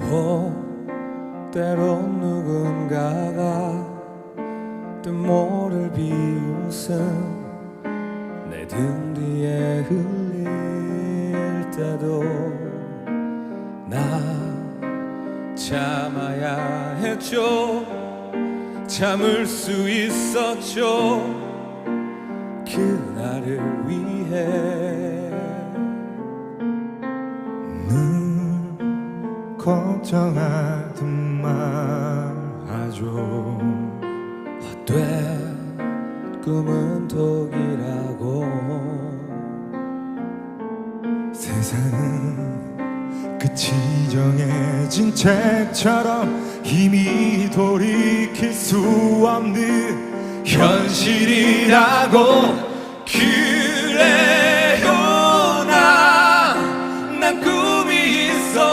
호 때론 누군가가 뜻모를 비웃음 내 등 뒤에 흘릴 때도 나 참아야 했죠. 참을 수 있었죠. 그날을 위해. 늘 걱정하든 말아줘 헛돼 꿈은 독이라고. 세상은 끝이 정해진 책처럼 힘이 돌이킬 수 없는 현실이라고